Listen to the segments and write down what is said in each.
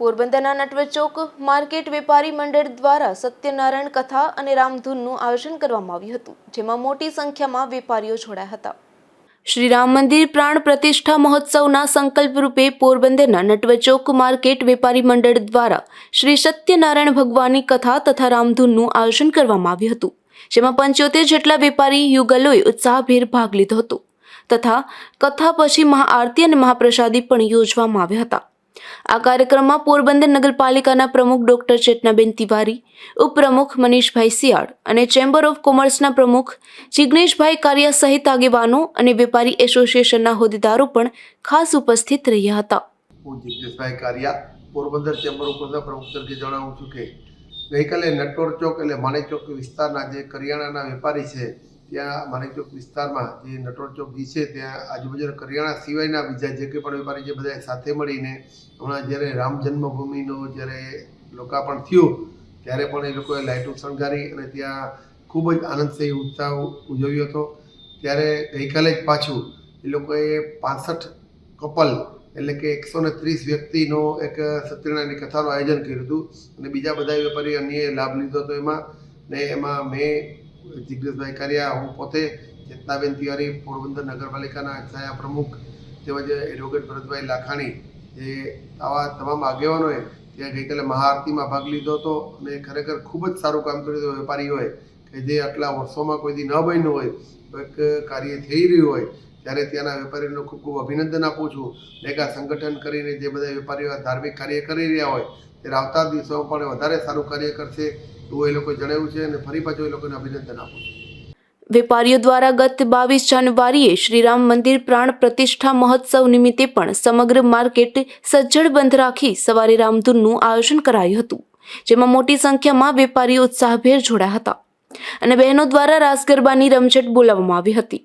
પોરબંદરના નટવર ચોક માર્કેટ વેપારી મંડળ દ્વારા સત્યનારાયણ કથા અને રામધૂનનું આયોજન કરવામાં આવ્યું હતું, જેમાં મોટી સંખ્યામાં વેપારીઓ જોડાયા હતા. શ્રી રામ મંદિર પ્રાણ પ્રતિષ્ઠા મહોત્સવના સંકલ્પ રૂપે પોરબંદરના નટવર ચોક માર્કેટ વેપારી મંડળ દ્વારા શ્રી સત્યનારાયણ ભગવાનની કથા તથા રામધૂનનું આયોજન કરવામાં આવ્યું હતું, જેમાં પંચોતેર જેટલા વેપારી યુગલોએ ઉત્સાહભેર ભાગ લીધો હતો, તથા કથા પછી મહાઆરતી અને મહાપ્રસાદી પણ યોજવામાં આવ્યા હતા. આ કાર્યક્રમમાં પોરબંદર નગરપાલિકાના પ્રમુખ ડોક્ટર ચેતનાબેન તિવારી, ઉપપ્રમુખ મનીષભાઈ સિયાળ અને ચેમ્બર ઓફ કોમર્સના પ્રમુખ જિગ્નેશભાઈ કારિયા સહિત આગેવાનો અને વેપારી એસોસિએશનના હોદ્દેદારો પણ ખાસ ઉપસ્થિત રહ્યા હતા. હું જિગ્નેશભાઈ કારિયા, પોરબંદર ચેમ્બર ઓફ પ્રમુખ તરીકે જણાવું છું કે ગઈકાલે નટોર ચોક એટલે માણેક ચોક વિસ્તારના જે કરિયાણાના વેપારી છે ત્યાં માણેક ચોક વિસ્તારમાં જે નટોર ચોક જે છે, ત્યાં આજુબાજુના કરિયાણા સિવાયના બીજા જે કંઈ પણ વેપારી છે બધા સાથે મળીને હમણાં જ્યારે રામ જન્મભૂમિનો જ્યારે લોકાર્પણ થયું, ત્યારે પણ એ લોકોએ લાઇટો શણગારી અને ત્યાં ખૂબ જ આનંદથી ઉત્સાહ ઉજવ્યો હતો. ત્યારે ગઈકાલે જ પાછું એ લોકોએ પાસઠ કપલ એટલે કે એકસો ને ત્રીસ વ્યક્તિનો એક સત્યનારાયણની કથાનું આયોજન કર્યું હતું અને બીજા બધા વેપારી અન્ય લાભ લીધો હતો એમાં ને એમાં મેં જિગ્નેશભાઈ કર્યા, હું પોતે ચેતનાબેન તિવારી, પોરબંદર નગરપાલિકાના છાયા પ્રમુખ તેમજ એડવોકેટ ભરતભાઈ લાખાણી, જે આવા તમામ આગેવાનોએ ત્યાં ગઈકાલે મહાઆરતીમાં ભાગ લીધો હતો અને ખરેખર ખૂબ જ સારું કામ કર્યું હતું. વેપારીઓએ કે જે આટલા વર્ષોમાં કોઈ દી ન બન્યું હોય એક કાર્ય થઈ રહ્યું હોય, ત્યારે ત્યાંના વેપારીઓને ખૂબ ખૂબ અભિનંદન આપું છું. મેગા સંગઠન કરીને જે બધા વેપારીઓ ધાર્મિક કાર્ય કરી રહ્યા હોય ત્યારે આવતા દિવસોમાં પણ વધારે સારું કાર્ય કરશે. એવું એ લોકોએ જણાવ્યું છે અને ફરી પાછું એ લોકોને અભિનંદન આપું છું. વેપારીઓ દ્વારા ગત બાવીસ જાન્યુઆરીએ શ્રીરામ મંદિર પ્રાણ પ્રતિષ્ઠા મહોત્સવ નિમિત્તે પણ સમગ્ર માર્કેટ સજ્જડ બંધ રાખી સવારે રામધૂનનું આયોજન કરાયું હતું, જેમાં મોટી સંખ્યામાં વેપારીઓ ઉત્સાહભેર જોડાયા હતા અને બહેનો દ્વારા રાસ ગરબાની રમઝટ બોલાવવામાં આવી હતી.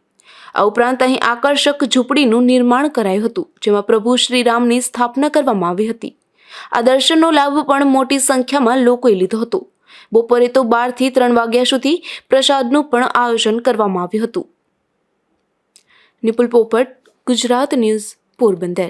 આ ઉપરાંત અહીં આકર્ષક ઝૂંપડીનું નિર્માણ કરાયું હતું, જેમાં પ્રભુ શ્રીરામની સ્થાપના કરવામાં આવી હતી. આ દર્શનનો લાભ પણ મોટી સંખ્યામાં લોકોએ લીધો હતો. બપોરે તો બારથી ત્રણ વાગ્યા સુધી પ્રસાદનું પણ આયોજન કરવામાં આવ્યું હતું. નિપુલ પોપટ, ગુજરાત ન્યૂઝ, પોરબંદર.